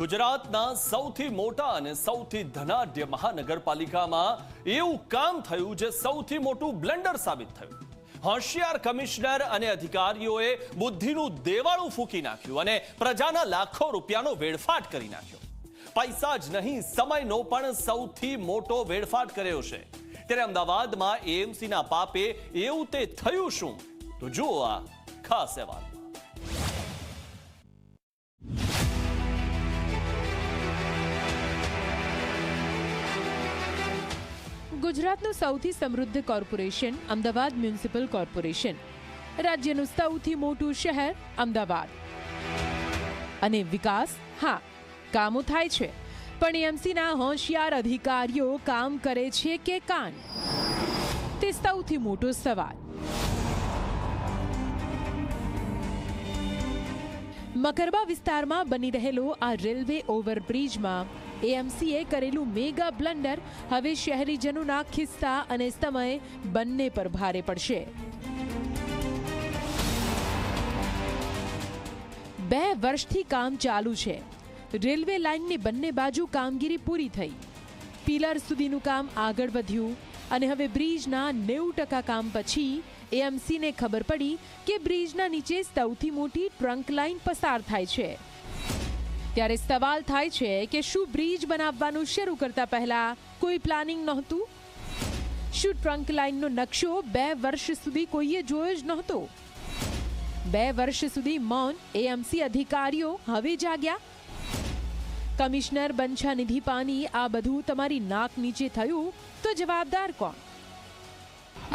ગુજરાતના સૌથી મોટા અને સૌથી ધનાઢ્ય મહાનગરપાલિકામાં એવું કામ થયું જે સૌથી મોટું બ્લન્ડર સાબિત થયું. હોશિયાર કમિશનર અને અધિકારીઓએ બુદ્ધિનું દેવાળું ફૂંકી નાખ્યું અને પ્રજાના લાખો રૂપિયાનો વેડફાટ કરી નાખ્યો. પૈસા જ નહીં, સમયનો પણ સૌથી મોટો વેડફાટ કર્યો છે. ત્યારે અમદાવાદમાં એએમસીના પાપે એવું તે થયું શું? તો જુઓ આ ખાસ અહેવાલ. ગુજરાતનું સૌથી સમૃદ્ધ કોર્પોરેશન, અમદાવાદ મ્યુનિસિપલ કોર્પોરેશન. રાજ્યનું સૌથી મોટું શહેર, અમદાવાદ. અને વિકાસ, હા, કામો થાય છે. પણ એમસીના હોશિયાર અધિકારીઓ કામ કરે છે કે કાન? તે સૌથી મોટો સવાલ. મકરબા વિસ્તારમાં બની રહેલો આ રેલવે ઓવરબ્રિજમાં એએમસીએ કરેલું મેગા બ્લન્ડર હવે શહેરીજનોના ખિસ્સા અને સમય બંને પર ભારે પડશે. બે વર્ષથી કામ ચાલુ છે. રેલવે લાઇનની બંને બાજુ કામગીરી પૂરી થઈ. પિલર સુધીનું કામ આગળ વધ્યું અને હવે બ્રિજના નેવું ટકા કામ પછી એએમસીને ખબર પડી કે બ્રિજના નીચે સૌથી મોટી ટ્રંક લાઇન પસાર થાય છે. ત્યારે સવાલ થાય છે કે શું બ્રિજ બનાવવાનું શરૂ કરતા પહેલા કોઈ પ્લાનિંગ નહોતું? શું ટ્રંક લાઇનનો નકશો બે વર્ષ સુધી કોઈએ જોયો જ નહોતો? બે વર્ષ સુધી મૌન એએમસી અધિકારીઓ હવે જાગ્યા? કમિશનર બંછાનિધિ પાની આ બધું તમારી નાક નીચે થયું, તો જવાબદાર કોણ?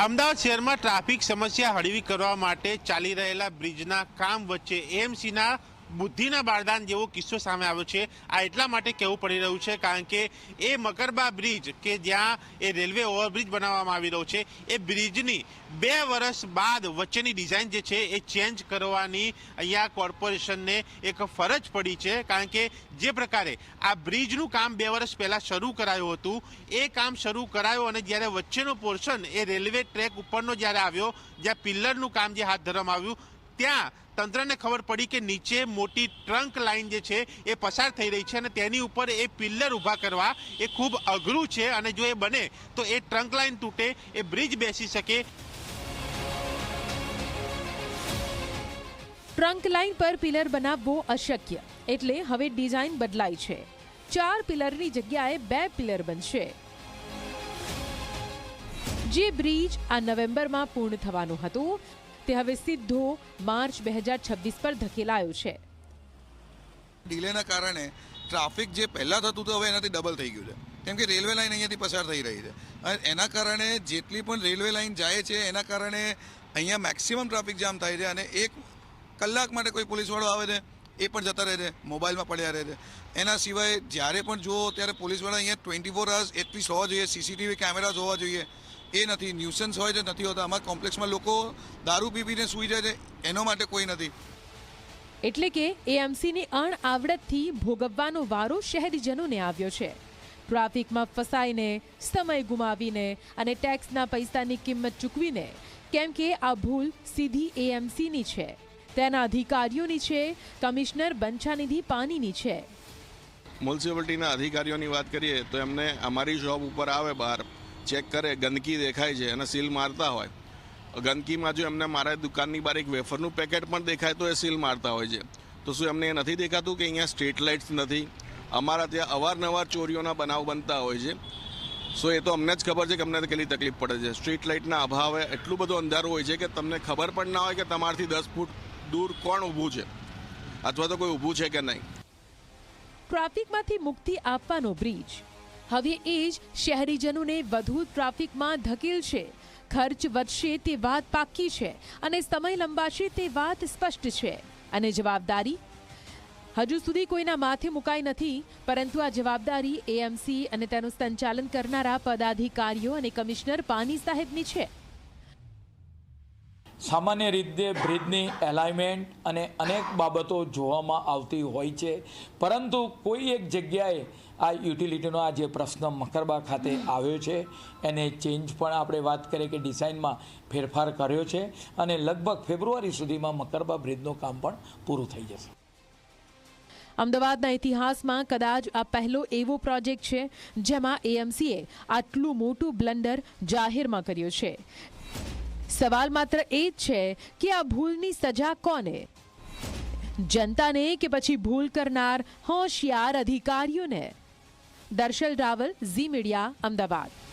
અમદાવાદ શહેરમાં ટ્રાફિક સમસ્યા હળવી કરવા માટે ચાલી રહેલા બ્રિજના કામ વચ્ચે એમસીના બુદ્ધિના બારદાન જેવો કિસ્સો સામે આવ્યો છે. આ એટલા માટે કહેવું પડી રહ્યું છે કારણ કે એ મકરબા બ્રિજ કે જ્યાં એ રેલવે ઓવરબ્રિજ બનાવવામાં આવી રહ્યો છે, એ બ્રિજની બે વર્ષ બાદ વચ્ચેની ડિઝાઇન જે છે એ ચેન્જ કરવાની અહીંયા કોર્પોરેશનને એક ફરજ પડી છે. કારણ કે જે પ્રકારે આ બ્રિજનું કામ બે વર્ષ પહેલાં શરૂ કરાયું હતું, એ કામ શરૂ કરાયું અને જ્યારે વચ્ચેનો પોર્શન એ રેલવે ટ્રેક ઉપરનો જ્યારે આવ્યો, જ્યાં પિલ્લરનું કામ જે હાથ ધરવામાં આવ્યું ત્યાં તંત્રને ખબર પડી કે નીચે મોટી ટ્રંક લાઇન જે છે એ પસાર થઈ રહી છે અને તેની ઉપર એ પિલ્લર ઊભા કરવા એ ખૂબ અઘરું છે અને જો એ બને તો એ ટ્રંક લાઇન તૂટે, એ બ્રિજ બેસી શકે. ટ્રંક લાઇન પર પિલર બનાવવો અશક્ય, એટલે હવે ડિઝાઇન બદલાઈ છે. ચાર પિલરની જગ્યાએ બે પિલર બનશે. જે બ્રિજ આ નવેમ્બરમાં પૂર્ણ થવાનું હતું તે હવે સીધો માર્ચ બે હજાર છવ્વીસ પર ધકેલાયો છે. ડિલેના કારણે ટ્રાફિક જે પહેલાં થતું હતું, હવે એનાથી ડબલ થઈ ગયું છે. કેમ કે રેલવે લાઇન અહીંયાથી પસાર થઈ રહી છે. અને એના કારણે જેટલી પણ રેલવે લાઇન જાય છે, એના કારણે અહીંયા મેક્સિમમ ટ્રાફિક જામ થાય છે અને એક કલાક માટે કોઈ પોલીસવાળો આવે છે, એ પણ જતા રહે છે, મોબાઈલમાં પડ્યા રહે છે. એના સિવાય જ્યારે પણ જુઓ, ત્યારે પોલીસવાળા અહીંયા ટ્વેન્ટી ફોર અવર્સ એટલી હોવા જોઈએ સીસીટીવી કેમેરાઝ હોવા જોઈએ. એ નથી ન્યુસન્સ હોય છે નથી હોતા. અમારા કોમ્પ્લેક્સમાં લોકો દારૂ પી પીને સૂઈ જાય છે એનો માટે કોઈ નથી. એટલે કે એએમસીની અણ આવડતથી ભોગવવાનો વારો શહેરીજનોને આવ્યો છે. ટ્રાફિકમાં ફસાઈને સમય ગુમાવીને અને ટેક્સના પૈસાની કિંમત ચૂકવીને. કેમ કે આ ભૂલ સીધી એએમસીની છે. તેના અધિકારીઓની છે કમિશનર બંછાનિધિ પાનીની છે. મ્યુનિસિપાલિટીના અધિકારીઓની વાત કરીએ તો એમને અમારી જોબ ઉપર આવે બહાર. ચેક કરે, ગંદકી દેખાય છે અને સીલ મારતા હોય. ગંદકીમાં જો એમને મારા દુકાનની બહાર એક વેફરનું પેકેટ પણ દેખાય તો એ સીલ મારતા હોય છે. તો શું એમને એ નથી દેખાતું કે અહીંયા સ્ટ્રીટ લાઇટ્સ નથી? અમારા ત્યાં અવારનવાર ચોરીઓના બનાવ બનતા હોય છે. સો એ તો અમને જ ખબર છે કે અમને કેટલી તકલીફ પડે છે. સ્ટ્રીટ લાઇટના અભાવે એટલું બધું અંધારું હોય છે કે તમને ખબર પણ ના હોય કે તમારાથી દસ ફૂટ દૂર કોણ ઊભું છે. અથવા તો કોઈ ઊભું છે કે નહીં. ટ્રાફિકમાંથી મુક્તિ આપવાનો બ્રિજ. હવે એ જ શહેરીજનોને વધુ ટ્રાફિકમાં ધકેલશે ખર્ચ વધશે તે વાત પાક્કી છે અને સમય લંબાશે તે વાત સ્પષ્ટ છે. અને જવાબદારી? હજુ સુધી કોઈના માથે મુકાઈ નથી, પરંતુ આ જવાબદારી એએમસી અને તેનું સંચાલન કરનારા પદાધિકારીઓ અને કમિશનર પાની સાહેબની છે. સામાન્ય રીતે બ્રિજની એલાઇમેન્ટ અને અનેક બાબતો જોવામાં આવતી હોય છે. પરંતુ કોઈ એક જગ્યાએ આ યુટિલિટીનો આ જે પ્રશ્ન મકરબા ખાતે આવ્યો છે, એને ચેન્જ પણ આપણે વાત કરીએ કે ડિઝાઇનમાં ફેરફાર કર્યો છે અને લગભગ ફેબ્રુઆરી સુધીમાં મકરબા બ્રિજનું કામ પણ પૂરું થઈ જશે. અમદાવાદના ઇતિહાસમાં કદાચ આ પહેલો એવો પ્રોજેક્ટ છે જેમાં એએમસીએ આટલું મોટું બ્લન્ડર જાહેરમાં કર્યું છે. સવાલ માત્ર એ જ છે કે આ ભૂલની સજા કોને જનતાને કે પછી ભૂલ કરનાર હોશિયાર અધિકારીઓને દર્શલ રાવલ ઝી મીડિયા અમદાવાદ